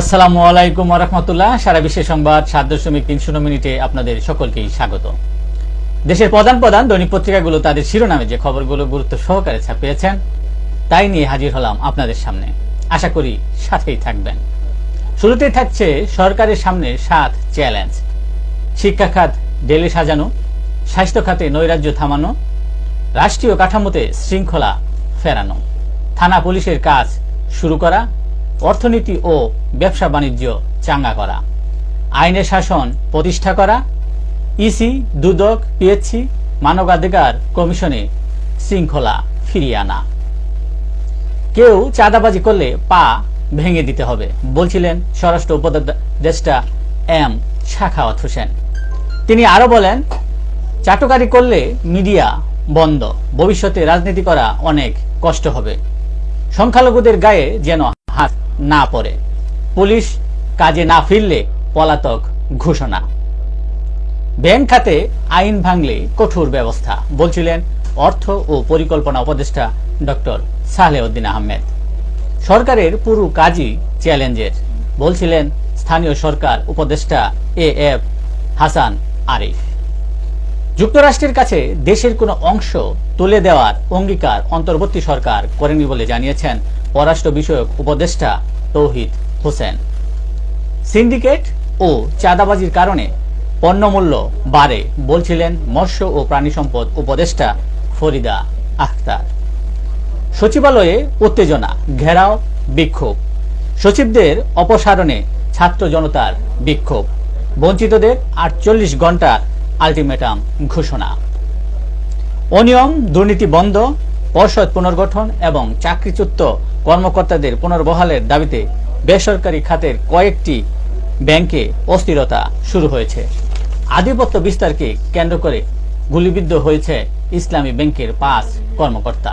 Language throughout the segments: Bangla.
আসসালামু আলাইকুম রহমতুল্লাহ। সারা বিশ্বের সংবাদ, সাত দশমিক তিন শূন্য মিনিটে আপনাদের সকলকেই স্বাগত। দেশের প্রধান প্রধান দৈনিক পত্রিকাগুলো তাদের শিরোনামে যে খবরগুলো গুরুত্ব সহকারে ছাপিয়েছেন, তাই নিয়ে হাজির হলাম আপনাদের সামনে। আশা করি সাথেই থাকবেন। শুরুতেই থাকছে সরকারের সামনে সাত চ্যালেঞ্জ। শিক্ষা খাত ডেলে সাজানো, স্বাস্থ্য খাতে নৈরাজ্য থামানো, রাষ্ট্রীয় কাঠামোতে শৃঙ্খলা ফেরানো। থানা পুলিশের কাজ শুরু করা অর্থনীতি ও ব্যবসা বাণিজ্য চাঙ্গা করা। আইনের শাসন প্রতিষ্ঠা করা। ইসি, দুদক, পিএইচসি, মানবাধিকার কমিশনে শৃঙ্খলা ফিরিয়ে আনা। কেউ চাঁদাবাজি করলে পা ভেঙে দিতে হবে, বলছিলেন স্বরাষ্ট্র উপদেষ্টা এম শাখাওয়াত হোসেন। তিনি আরও বলেন, চাটুকারি করলে মিডিয়া বন্ধ, ভবিষ্যতে রাজনীতি করা অনেক কষ্ট হবে। সংখ্যালঘুদের গায়ে যেন না পড়ে। পুলিশ কাজে না ফিরলে পলাতক ঘোষণা। ব্যাংক খাতে আইন ভাঙলে কঠোর ব্যবস্থা, বলছিলেন অর্থ ও পরিকল্পনা উপদেষ্টা ডক্টর সালেউদ্দিন আহমেদ। সরকারের পুরো কাজই চ্যালেঞ্জের, বলছিলেন স্থানীয় সরকার উপদেষ্টা এ এফ হাসান আরিফ। যুক্তরাষ্ট্রের কাছে দেশের কোনো অংশ তুলে দেওয়ার অঙ্গীকার অন্তর্বর্তী সরকার করেনি বলে জানিয়েছেন পররাষ্ট্র বিষয়ক উপদেষ্টা তৌহিদ হোসেন। সিন্ডিকেট ও চাঁদাবাজির কারণে পণ্যমূল্য বাড়ে, বলছিলেন মৎস্য ও প্রাণী সম্পদ উপদেষ্টা ফরিদা আখতার। সচিবালয়ে উত্তেজনা, ঘেরাও, বিক্ষোভ। সচিবদের অপসারণে ছাত্র জনতার বিক্ষোভ। বঞ্চিতদের আটচল্লিশ ঘণ্টার আলটিমেটাম ঘোষণা। অনিয়ম, দুর্নীতি বন্ধ, পর্ষদ পুনর্গঠন এবং চাকরিচ্যুত কর্মকর্তাদের পুনর্বহালের দাবিতে বেসরকারি খাতের কয়েকটি ব্যাংকে অস্থিরতা শুরু হয়েছে। আধিপত্য বিস্তারকে কেন্দ্র করে গুলিবিদ্ধ হয়েছে ইসলামী ব্যাংকের পাঁচ কর্মকর্তা।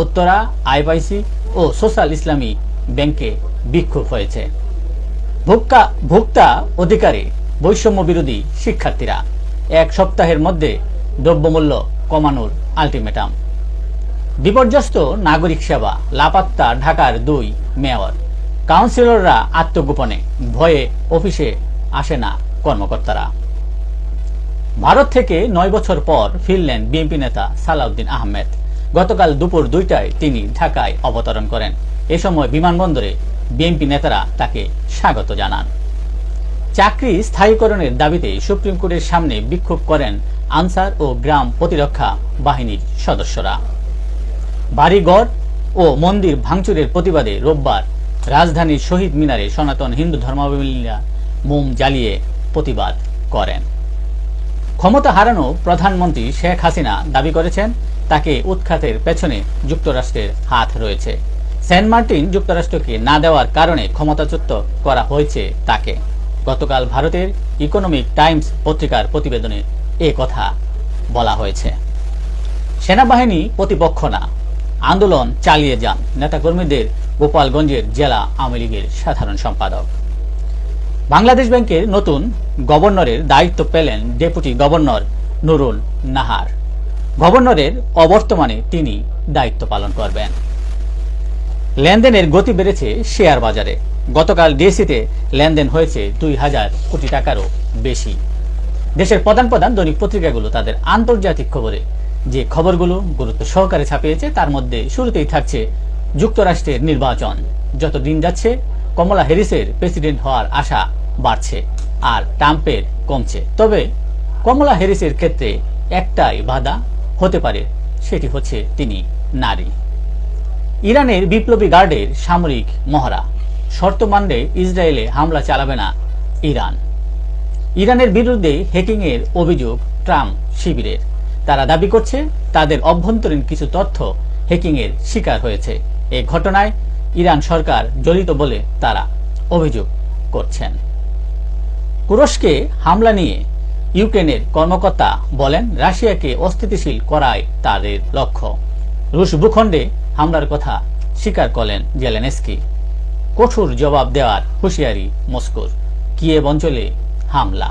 উত্তরা আইবাইসি ও সোশ্যাল ইসলামী ব্যাংকে বিক্ষোভ হয়েছে। ভোক্তা ভোক্তা অধিকারে বৈষম্য বিরোধী শিক্ষার্থীরা এক সপ্তাহের মধ্যে দ্রব্যমূল্য কমানোর আলটিমেটাম। বিপর্যস্ত নাগরিক সেবা, লাপাত্তা ঢাকার দুই মেয়র। কাউন্সিলররা আত্মগোপনে, ভয়ে অফিসে আসে না কর্মকর্তারা। ভারত থেকে নয় বছর পর ফিরলেন বিএনপি নেতা সালাউদ্দিন আহমেদ। গতকাল দুপুর দুইটায় তিনি ঢাকায় অবতরণ করেন। এ সময় বিমানবন্দরে বিএনপি নেতারা তাকে স্বাগত জানান। চাকরি স্থায়ীকরণের দাবিতে সুপ্রিম কোর্টের সামনে বিক্ষোভ করেন আনসার ও গ্রাম প্রতিরক্ষা বাহিনীর সদস্যরা। বাড়িঘর ও মন্দির ভাঙচুরের প্রতিবাদে রোববার রাজধানীর শহীদ মিনারে সনাতন হিন্দু ধর্মাবলম্বীরা মোম জ্বালিয়ে প্রতিবাদ করেন। ক্ষমতা হারানো প্রধানমন্ত্রী শেখ হাসিনা দাবি করেছেন, তাকে উৎখাতের পেছনে যুক্তরাষ্ট্রের হাত রয়েছে। সেন্ট মার্টিন যুক্তরাষ্ট্রকে না দেওয়ার কারণে ক্ষমতাচ্যুত করা হয়েছে তাকে। গতকাল ভারতের ইকোনমিক টাইমস পত্রিকার প্রতিবেদনে এ কথা বলা হয়েছে। সেনাবাহিনী প্রতিপক্ষ না আন্দোলন চালিয়ে যান। নেতাকর্মীদের গোপালগঞ্জের জেলা আওয়ামী লীগের সাধারণ সম্পাদক। বাংলাদেশ ব্যাংকের নতুন গভর্নরের দায়িত্ব পেলেন ডেপুটি গভর্নর নুরুল নাহার। গভর্নরের অবর্তমানে তিনি দায়িত্ব পালন করবেন। লেনদেনের গতি বেড়েছে শেয়ার বাজারে। গতকাল ডিএসিতে লেনদেন হয়েছে দুই হাজার কোটি টাকারও বেশি। দেশের প্রধান প্রধান দৈনিক পত্রিকাগুলো তাদের আন্তর্জাতিক খবরে যে খবরগুলো গুরুত্ব সহকারে ছাপিয়েছে, তার মধ্যে শুরুতেই থাকছে যুক্তরাষ্ট্রের নির্বাচন। যত দিন যাচ্ছে, কমলা হ্যারিসের প্রেসিডেন্ট হওয়ার আশা বাড়ছে আর ট্রাম্পের কমছে। তবে কমলা হ্যারিসের ক্ষেত্রে একটাই বাধা হতে পারে, সেটি হচ্ছে তিনি নারী। ইরানের বিপ্লবী গার্ডের সামরিক মহড়া। শর্ত মানলে ইসরায়েলে হামলা চালাবে না ইরান। ইরানের বিরুদ্ধে হ্যাকিংয়ের অভিযোগ ট্রাম্প শিবিরের। তারা দাবি করছে তাদের অভ্যন্তরীণ কিছু তথ্য হ্যাকিংয়ের শিকার হয়েছে। এ ঘটনায় ইরান সরকার জড়িত বলে তারা অভিযোগ করছেন। তুরস্কে হামলা নিয়ে ইউক্রেনের কর্মকর্তা বলেন, রাশিয়াকে অস্থিতিশীল করাই তাদের লক্ষ্য। রুশ ভূখণ্ডে হামলার কথা স্বীকার করলেন জেলেনেস্কি। কঠোর জবাব দেওয়ার হুঁশিয়ারি মস্কোর। কিয়েভ অঞ্চলে হামলা।